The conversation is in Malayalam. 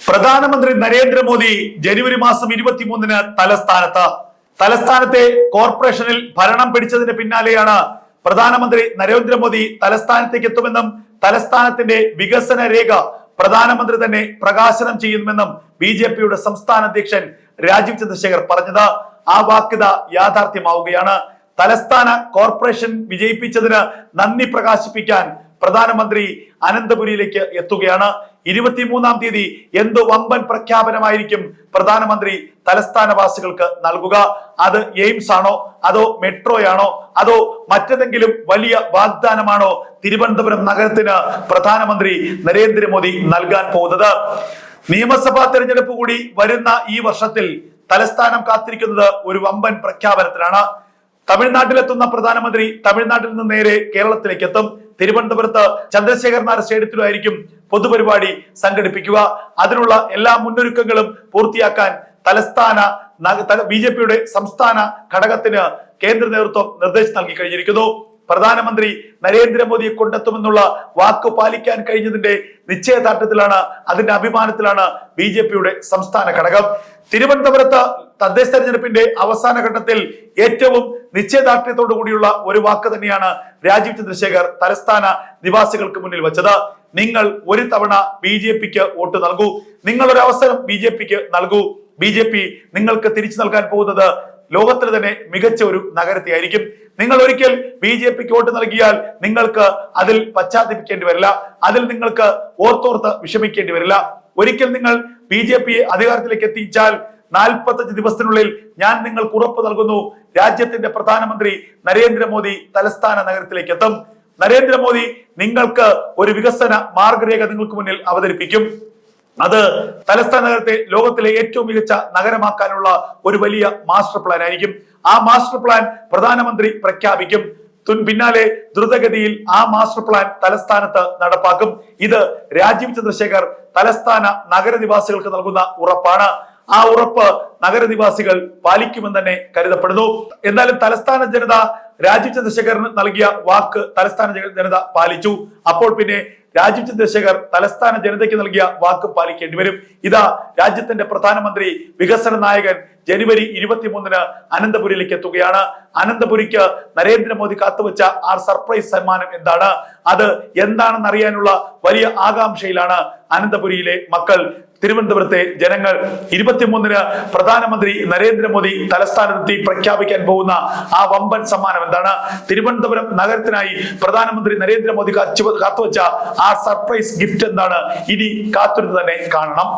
പ്രധാനമന്ത്രി നരേന്ദ്രമോദി ജനുവരി മാസം ഇരുപത്തിമൂന്നിന് തലസ്ഥാനത്ത്. തലസ്ഥാനത്തെ കോർപ്പറേഷനിൽ ഭരണം പിടിച്ചതിന് പിന്നാലെയാണ് പ്രധാനമന്ത്രി നരേന്ദ്രമോദി തലസ്ഥാനത്തേക്ക് എത്തുമെന്നും തലസ്ഥാനത്തിന്റെ വികസന രേഖ പ്രധാനമന്ത്രി തന്നെ പ്രകാശനം ചെയ്യുമെന്നും ബി ജെ പിയുടെ സംസ്ഥാന അധ്യക്ഷൻ രാജീവ് ചന്ദ്രശേഖർ പറഞ്ഞത്. ആ വാക്യത യാഥാർത്ഥ്യമാവുകയാണ്. തലസ്ഥാന കോർപ്പറേഷൻ വിജയിപ്പിച്ചതിന് നന്ദി പ്രകാശിപ്പിക്കാൻ പ്രധാനമന്ത്രി അനന്തപുരിയിലേക്ക് എത്തുകയാണ്. ഇരുപത്തിമൂന്നാം തീയതി എന്ത് വമ്പൻ പ്രഖ്യാപനമായിരിക്കും പ്രധാനമന്ത്രി തലസ്ഥാനവാസികൾക്ക് നൽകുക? അത് എയിംസ് ആണോ? അതോ മെട്രോയാണോ? അതോ മറ്റേതെങ്കിലും വലിയ വാഗ്ദാനമാണോ തിരുവനന്തപുരം നഗരത്തിന് പ്രധാനമന്ത്രി നരേന്ദ്രമോദി നൽകാൻ പോകുന്നത്? നിയമസഭാ തെരഞ്ഞെടുപ്പ് കൂടി വരുന്ന ഈ വർഷത്തിൽ തലസ്ഥാനം കാത്തിരിക്കുന്നത് ഒരു വമ്പൻ പ്രഖ്യാപനത്തിനാണ് തമിഴ്നാട്ടിലെത്തുന്ന പ്രധാനമന്ത്രി തമിഴ്നാട്ടിൽ നിന്ന് നേരെ കേരളത്തിലേക്ക് എത്തും തിരുവനന്തപുരത്ത് നായർ സ്റ്റേഡിയത്തിലായിരിക്കും പൊതുപരിപാടി സംഘടിപ്പിക്കുക. അതിനുള്ള എല്ലാ മുന്നൊരുക്കങ്ങളും പൂർത്തിയാക്കാൻ തലസ്ഥാന ബി ജെ പിയുടെ സംസ്ഥാന ഘടകത്തിന് കേന്ദ്ര നേതൃത്വം നിർദ്ദേശം നൽകി കഴിഞ്ഞിരിക്കുന്നു. പ്രധാനമന്ത്രി നരേന്ദ്രമോദിയെ കൊണ്ടെത്തുമെന്നുള്ള വാക്ക് പാലിക്കാൻ കഴിഞ്ഞതിന്റെ നിശ്ചയദാർഢ്യത്തിലാണ് അതിന്റെ അഭിമാനത്തിലാണ് ബി സംസ്ഥാന ഘടകം. തിരുവനന്തപുരത്ത് തദ്ദേശ തെരഞ്ഞെടുപ്പിന്റെ അവസാന ഘട്ടത്തിൽ ഏറ്റവും നിശ്ചയദാർഢ്യത്തോടു കൂടിയുള്ള ഒരു വാക്ക് തന്നെയാണ് രാജീവ് ചന്ദ്രശേഖർ തലസ്ഥാന നിവാസികൾക്ക് മുന്നിൽ വെച്ചത്. നിങ്ങൾ ഒരു തവണ ബി ജെ പിക്ക് വോട്ട് നൽകൂ. നിങ്ങൾ ഒരു അവസരം ബി ജെ പിക്ക് നൽകൂ. ബി ജെ പി നിങ്ങൾക്ക് തിരിച്ചു നൽകാൻ പോകുന്നത് ലോകത്തിൽ തന്നെ മികച്ച ഒരു നഗരത്തെ ആയിരിക്കും നിങ്ങൾ ഒരിക്കൽ ബി ജെ പിക്ക് വോട്ട് നൽകിയാൽ നിങ്ങൾക്ക് അതിൽ പശ്ചാത്തപിക്കേണ്ടി വരില്ല. അതിൽ നിങ്ങൾക്ക് ഓർത്തോർത്ത് വിഷമിക്കേണ്ടി വരില്ല. ഒരിക്കൽ നിങ്ങൾ ബി ജെ പി അധികാരത്തിലേക്ക് എത്തിച്ചാൽ നാൽപ്പത്തഞ്ച് ദിവസത്തിനുള്ളിൽ ഞാൻ നിങ്ങൾക്ക് ഉറപ്പ് നൽകുന്നു. രാജ്യത്തിന്റെ പ്രധാനമന്ത്രി നരേന്ദ്രമോദി തലസ്ഥാന നഗരത്തിലേക്ക് എത്തും. നരേന്ദ്രമോദി നിങ്ങൾക്ക് ഒരു വികസന മാർഗരേഖ നിങ്ങൾക്ക് മുന്നിൽ അവതരിപ്പിക്കും. അത് തലസ്ഥാന നഗരത്തെ ലോകത്തിലെ ഏറ്റവും മികച്ച നഗരമാക്കാനുള്ള ഒരു വലിയ മാസ്റ്റർ പ്ലാൻ ആയിരിക്കും. ആ മാസ്റ്റർ പ്ലാൻ പ്രധാനമന്ത്രി പ്രഖ്യാപിക്കും. പിന്നാലെ ദ്രുതഗതിയിൽ ആ മാസ്റ്റർ പ്ലാൻ തലസ്ഥാനത്ത് നടപ്പാക്കും. ഇത് രാജീവ് ചന്ദ്രശേഖർ തലസ്ഥാന നഗരനിവാസികൾക്ക് നൽകുന്ന ഉറപ്പാണ്. ആ ഉറപ്പ് നഗരനിവാസികൾ പാലിക്കുമെന്ന് തന്നെ കരുതപ്പെടുന്നു. എന്നാലും തലസ്ഥാന ജനത രാജീവ് ചന്ദ്രശേഖറിന് നൽകിയ വാക്ക് തലസ്ഥാന ജനത പാലിച്ചു. അപ്പോൾ പിന്നെ രാജീവ് ചന്ദ്രശേഖർ തലസ്ഥാന ജനതയ്ക്ക് നൽകിയ വാക്ക് പാലിക്കേണ്ടി വരും. ഇതാ രാജ്യത്തിന്റെ പ്രധാനമന്ത്രി വികസന നായകൻ ജനുവരി ഇരുപത്തിമൂന്നിന് അനന്തപുരിയിലേക്ക് എത്തുകയാണ്. അനന്തപുരിക്ക് നരേന്ദ്രമോദി കാത്തുവച്ച ആ സർപ്രൈസ് സമ്മാനം എന്താണ്? അത് എന്താണെന്ന് അറിയാനുള്ള വലിയ ആകാംക്ഷയിലാണ് അനന്തപുരിയിലെ മക്കൾ. തിരുവനന്തപുരത്തെ ജനങ്ങൾ ഇരുപത്തിമൂന്നിന് പ്രധാനമന്ത്രി നരേന്ദ്രമോദി തലസ്ഥാനത്തെത്തി പ്രഖ്യാപിക്കാൻ പോകുന്ന ആ വമ്പൻ സമ്മാനം എന്താണ്? തിരുവനന്തപുരം നഗരത്തിനായി പ്രധാനമന്ത്രി നരേന്ദ്രമോദി കാത്തുവച്ച ആ സർപ്രൈസ് ഗിഫ്റ്റ് എന്താണ്? ഇനി കാത്തിരുന്ന് തന്നെ കാണണം.